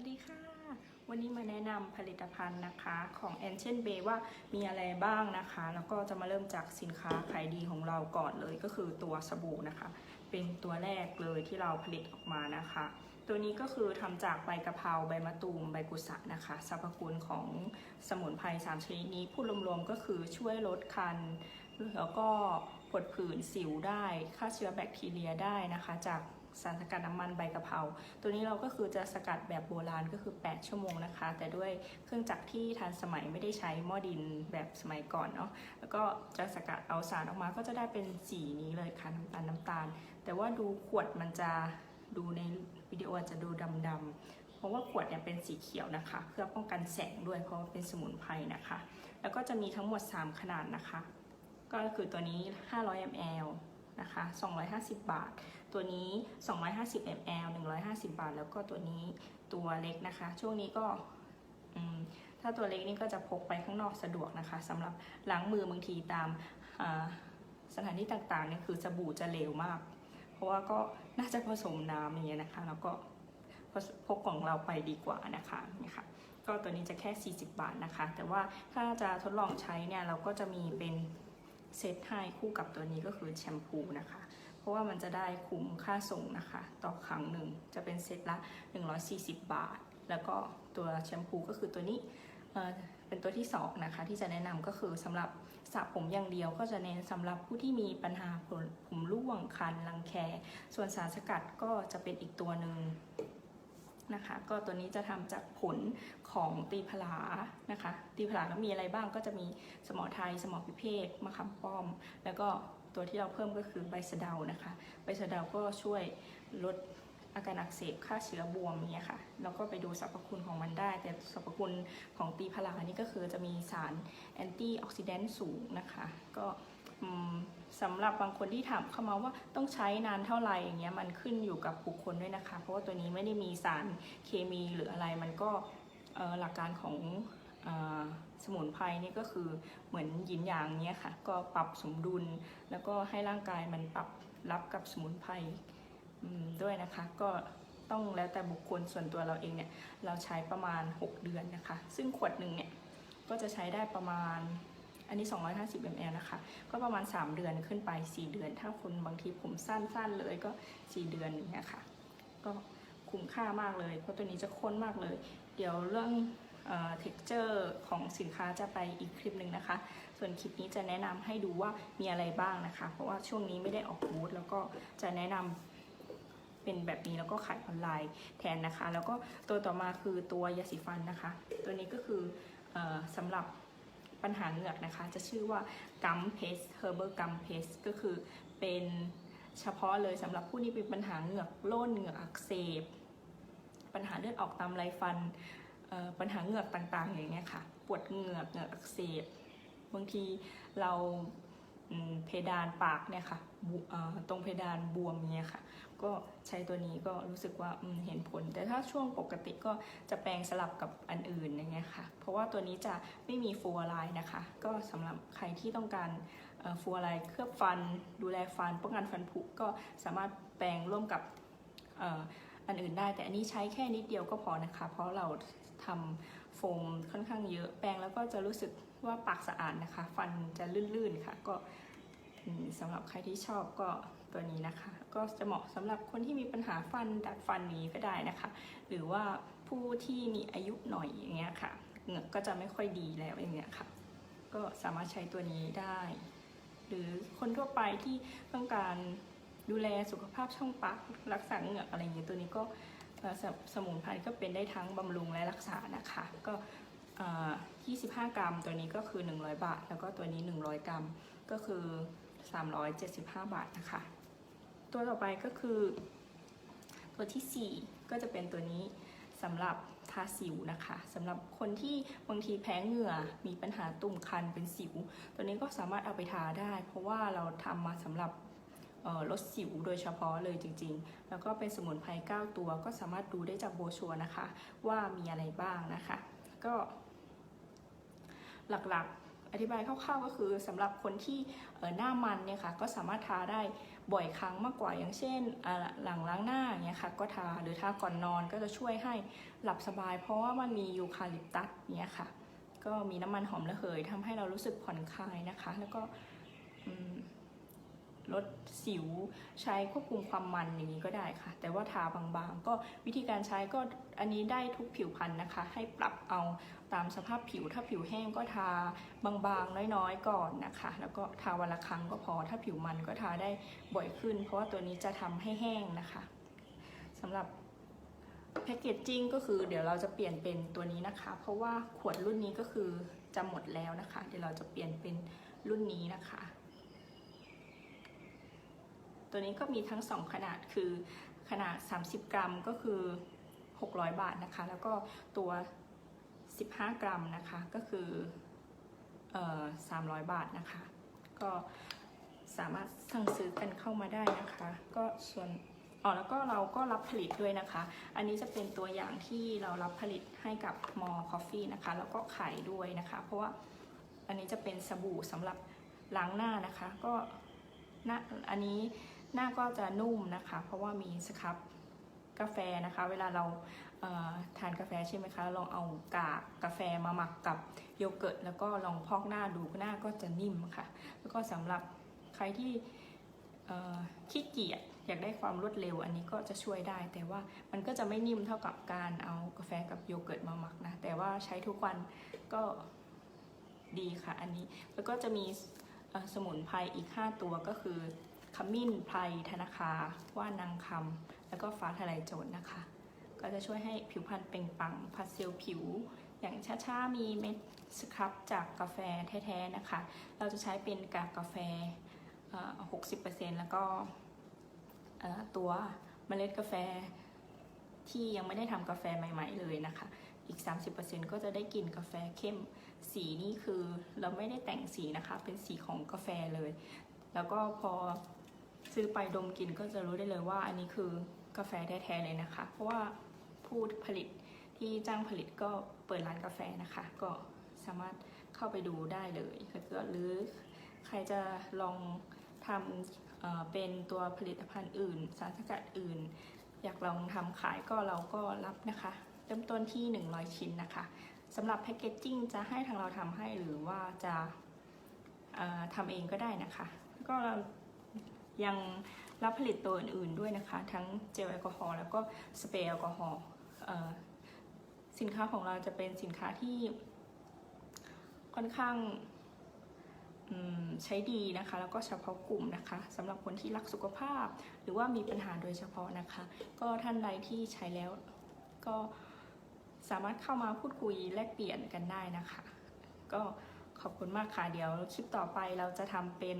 วัสดีค่ะ วันนี้มาแนะนำผลิตภัณฑ์นะคะของ Ancient Bay ว่ามีอะไรบ้างนะคะ แล้วก็จะมาเริ่มจากสินค้าขายดีของเราก่อนเลยก็คือตัวสบู่นะคะ เป็นตัวแรกเลยที่เราผลิตออกมานะคะ ตัวนี้ก็คือทำจากใบกะเพราใบมะตูมใบกุสะนะคะสรรพคุณของสมุนไพรสามชนิดนี้พูดรวมๆก็คือช่วยลดคัน แล้วก็ผดผื่นสิวได้ฆ่าเชื้อแบคทีเรียได้นะคะ จาก สารสกัดน้ำมันใบกะเพรา ตัวนี้เราก็คือจะสกัดแบบโบราณก็คือ 8 ชั่วโมงนะคะ แต่ด้วยเครื่องจักรที่ทันสมัยไม่ได้ใช้หม้อดินแบบสมัยก่อนเนาะ แล้วก็จะสกัดเอาสารออกมาก็จะได้เป็นสีนี้เลยค่ะน้ำตาลน้ำตาล แต่ว่าดูขวดมันจะดูในวิดีโอจจะดูดำๆ เพราะว่าขวดเนี่ยเป็นสีเขียวนะคะ เพื่อป้องกันแสงด้วยเพราะว่าเป็นสมุนไพรนะคะ แล้วก็จะมีทั้งหมด 3 ขนาดนะคะ ก็คือตัวนี้ 500 ml นะคะ 250 บาท ตัวนี้ 250 ml 150 บาท แล้วก็ตัวนี้ตัวเล็กนะคะ ช่วงนี้ก็ถ้าตัวเล็กนี่ก็จะพกไปข้างนอกสะดวกนะคะสำหรับล้างมือบางทีตามสถานที่ต่างๆเนี่ยคือสบู่จะเหลวมาก เพราะว่าก็น่าจะผสมน้ำอย่างเงี้ยนะคะ แล้วก็พกของเราไปดีกว่านะคะนี่ค่ะก็ตัวนี้จะแค่ 40 บาทนะคะ แต่ว่าถ้าจะทดลองใช้เนี่ยเราก็จะมีเป็น เซตให้คู่กับตัวนี้ก็คือแชมพูนะคะ เพราะว่ามันจะได้คุ้มค่าส่งนะคะ ต่อครั้งหนึ่งจะเป็นเซตละ 140 บาท แล้วก็ตัวแชมพูก็คือตัวนี้เเป็นตัวที่สองนะคะที่จะแนะนำก็คือสำหรับสระผมอย่างเดียวก็จะเน้นสำหรับผู้ที่มีปัญหาผมร่วงคันรังแค ส่วนสารสกัดก็จะเป็นอีกตัวหนึ่ง นะคะ ก็ตัวนี้จะทำจากผลของตีผลานะคะ ตีผลาแล้วมีอะไรบ้างก็จะมีสมอไทย สมอพิเภกมะขามป้อม แล้วก็ตัวที่เราเพิ่มก็คือใบสะเดานะคะ ใบสะเดาก็ช่วยลดอาการอักเสบฆ่าเชื้อบวมเนี่ยค่ะแล้วก็ไปดูสรรพคุณของมันได้ แต่สรรพคุณของตีผลานี่ก็คือจะมีสารแอนตี้ออกซิแดนต์สูงนะคะ ก็ สำหรับบางคนที่ถามเข้ามาว่าต้องใช้นานเท่าไหร่อย่างเงี้ยมันขึ้นอยู่กับบุคคลด้วยนะคะ เพราะว่าตัวนี้ไม่ได้มีสารเคมีหรืออะไรมันก็หลักการของอสมุนไพรนี่ก็คือเหมือนหยินหยางเนี้ยค่ะ ก็ปรับสมดุล แล้วก็ให้ร่างกายมันปรับรับกับสมุนไพรด้วยนะคะ ก็ต้องแล้วแต่บุคคลส่วนตัวเราเองเนี่ยเราใช้ประมาณ 6 เดือนนะคะ ซึ่งขวดหนึ่งเนี่ยก็จะใช้ได้ประมาณ อันนี้ 250 ml นะคะ ก็ประมาณ 3 เดือนขึ้นไป 4 เดือน ถ้าคนบางทีผมสั้นๆเลยก็ 4 เดือนอย่างเงี้ยค่ะ ก็คุ้มค่ามากเลย เพราะตัวนี้จะข้นมากเลย เดี๋ยวเรื่องเอ่อ texture ของสินค้าจะไปอีกคลิปหนึ่งนะคะ ส่วนคลิปนี้จะแนะนำให้ดูว่ามีอะไรบ้างนะคะ เพราะว่าช่วงนี้ไม่ได้ออกบูธแล้วก็จะแนะนำเป็นแบบนี้แล้วก็ขายออนไลน์แทนนะคะ แล้วก็ตัวต่อมาคือตัวยาสีฟันนะคะ ตัวนี้ก็คือออสำหรับ ปัญหาเหงือกนะคะ จะชื่อว่ากัมเพสเฮอร์เบอร์กัมเพสก็คือเป็นเฉพาะเลยสำหรับผู้ที่มีปัญหาเหงือกล่นเหงือกอักเสบ ปัญหาเลือดออกตามไรฟันปัญหาเหงือกต่างๆ อย่างเงี้ยค่ะ ปวดเหงือกเหงือกอักเสบบางทีเราเพดานปากเนี่ยค่ะ ตรงเพดานบวมเนี่ยค่ะ ก็ใช้ตัวนี้ก็รู้สึกว่าเห็นผล แต่ถ้าช่วงปกติก็จะแปลงสลับกับอันอื่นอย่างเงี้ยค่ะ เพราะว่าตัวนี้จะไม่มีฟลูออไรด์นะคะ ก็สำหรับใครที่ต้องการฟลูออไรด์เคลือบฟัน ดูแลฟันป้องกันฟันผุก็สามารถแปลงร่วมกับอ,อ,อันอื่นได้ แต่อันนี้ใช้แค่นิดเดียวก็พอนะคะ เพราะเราทำโฟมค่อนข้างเยอะแปรงแล้วก็จะรู้สึกว่าปากสะอาดนะคะ ฟันจะลื่นๆค่ะก็ สำหรับใครที่ชอบก็ตัวนี้นะคะ ก็จะเหมาะสำหรับคนที่มีปัญหาฟันดัดฟันนี้ก็ได้นะคะ หรือว่าผู้ที่มีอายุหน่อยอย่างเงี้ยค่ะเหงือกก็จะไม่ค่อยดีแล้วอย่างเงี้ยค่ะ ก็สามารถใช้ตัวนี้ได้ หรือคนทั่วไปที่ต้องการดูแลสุขภาพช่องปากรักษาเหงือกอะไรอย่างเงี้ยตัวนี้ก็สมสมุนไพรก็เป็นได้ทั้งบำรุงและรักษานะคะ ก็25 กรัม ตัวนี้ก็คือ 100 บาท แล้วก็ตัวนี้ 100 กรัม ก็คือ 375 บาทนะคะ ตัวต่อไปก็คือ ตัวทีสี่ 4 ก็จะเป็นตัวนี้สำหรับทาสิวนะคะสำหรับคนที่บางทีแพ้เหงื่อมีปัญหาตุ่มคันเป็นสิว ตัวนี้ก็สามารถเอาไปทาได้ เพราะว่าเราทำมาสำหรับลดสิวโดยเฉพาะเลยจริงๆ แล้วก็เป็นสมุนไพร9ตัวก็สามารถดูได้จากโบชัวนะคะ ว่ามีอะไรบ้างนะคะ ก็หลักๆ อธิบายคร่าวๆก็คือสำหรับคนที่หน้ามันเนี่ยค่ะก็สามารถทาได้บ่อยครั้งมากกว่าอย่างเช่นหลังล้างหน้าเนี่ยค่ะก็ทาหรือทาก่อนนอนก็จะช่วยให้หลับสบาย เพราะว่ามันมียูคาลิปตัสเนี่ยค่ะก็มีน้ำมันหอมระเหยทำให้เรารู้สึกผ่อนคลายนะคะ แล้วก็อืม ลดสิว ใช้ควบคุมความมันอย่างนี้ก็ได้ค่ะ แต่ว่าทาบางๆ ก็วิธีการใช้ก็อันนี้ได้ทุกผิวพรรณนะคะ ให้ปรับเอาตามสภาพผิว ถ้าผิวแห้งก็ทาบางๆ น้อยๆ ก่อนนะคะ แล้วก็ทาวันละครั้งก็พอ ถ้าผิวมันก็ทาได้บ่อยขึ้น เพราะว่าตัวนี้จะทำให้แห้งนะคะสำหรับแพคเกจจิ้งก็คือเดี๋ยวเราจะเปลี่ยนเป็นตัวนี้นะคะ เพราะว่าขวดรุ่นนี้ก็คือจะหมดแล้วนะคะ เดี๋ยวเราจะเปลี่ยนเป็นรุ่นนี้นะคะ ตัวนี้ก็มีทั้ง 2 ขนาดคือขนาด 30 กรัมก็คือ 600 บาทนะคะ แล้วก็ตัว 15 กรัมนะคะก็คือเอ่อ300 บาทนะคะ ก็สามารถสั่งซื้อกันเข้ามาได้นะคะ ก็ส่วนอ๋อแล้วก็เราก็รับผลิตด้วยนะคะ อันนี้จะเป็นตัวอย่างที่เรารับผลิตให้กับมอคอฟฟี่นะคะ แล้วก็ขายด้วยนะคะ เพราะว่าอันนี้จะเป็นสบู่สำหรับล้างหน้านะคะ ก็หน้าอันนี้ หน้าก็จะนุ่มนะคะ เพราะว่ามีสครับกาแฟนะคะ เวลาเราเทานกาแฟใช่ไหมคะลองเอากากกาแฟมาหมักกับโยเกิร์ตแล้วก็ลองพอกหน้าดูหน้าก็จะนิ่มค่ะ แล้วก็สำหรับใครที่ขี้เกียจอยากได้ความรวดเร็วอันนี้ก็จะช่วยได้ แต่ว่ามันก็จะไม่นิ่มเท่ากับการเอากาแฟกับโยเกิร์ตมาหมักนะ แต่ว่าใช้ทุกวันก็ดีค่ะอันนี้แล้วก็จะมีสมุนไพรอีก 5 ตัวก็คือ ขมิ้นไพรธนาคา ว่านางคำแล้วก็ฟ้าทลายโจรนะคะ ก็จะช่วยให้ผิวพรรณเปล่งปลังผัดเซลล์ผิว อย่างช้าๆมีเม็ดสครับจากกาแฟแท้ๆนะคะ เราจะใช้เป็นกากกาแฟหกสิบเปอร์เซ็นต์แล้วก็ตัวเมล็ดกาแฟที่ยังไม่ได้ทำกาแฟใหม่ ๆ เลยนะคะ อีก 30%ก็จะได้กลิ่นกาแฟเข้ม สีนี่คือเราไม่ได้แต่งสีนะคะ เป็นสีของกาแฟเลย แล้วก็พอ ซื้อไปดมกลิ่นก็จะรู้ได้เลยว่าอันนี้คือกาแฟแท้ๆเลยนะคะ เพราะว่าผู้ผลิตที่จ้างผลิตก็เปิดร้านกาแฟนะคะ ก็สามารถเข้าไปดูได้เลยหรือใครจะลองทำเป็นตัวผลิตภัณฑ์อื่น สารสกัดอื่น อยากลองทำขายก็เราก็รับนะคะ เริ่มต้นที่ 100 ชิ้นนะคะสำหรับแพคเกจจิ้งจะให้ทางเราทำให้หรือว่าจะทำเองก็ได้นะคะ ก็เรา ยังรับผลิตตัวอื่นๆด้วยนะคะ ทั้งเจลแอลกอฮอล์แล้วก็สเปรย์แอลกอฮอล์สินค้าของเราจะเป็นสินค้าที่ค่อนข้างใช้ดีนะคะ แล้วก็เฉพาะกลุ่มนะคะสำหรับคนที่รักสุขภาพ หรือว่ามีปัญหาโดยเฉพาะนะคะ ก็ท่านใดที่ใช้แล้วก็สามารถเข้ามาพูดคุยแลกเปลี่ยนกันได้นะคะ ก็ ขอบคุณมากค่ะ เดี๋ยวคลิปต่อไปเราจะทำเป็น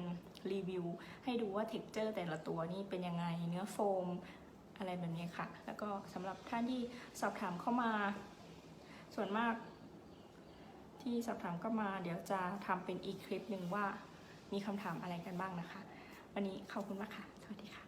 รีวิว ให้ดูว่าเท็กเจอร์แต่ละตัวนี่เป็นยังไงเนื้อโฟมอะไรแบบนี้ค่ะ แล้วก็สำหรับท่านที่สอบถามเข้ามา ส่วนมาก ที่สอบถามก็มา เดี๋ยวจะทำเป็นอีกคลิปหนึ่งว่ามีคำถามอะไรกันบ้างนะคะ วันนี้ขอบคุณมากค่ะ สวัสดีค่ะ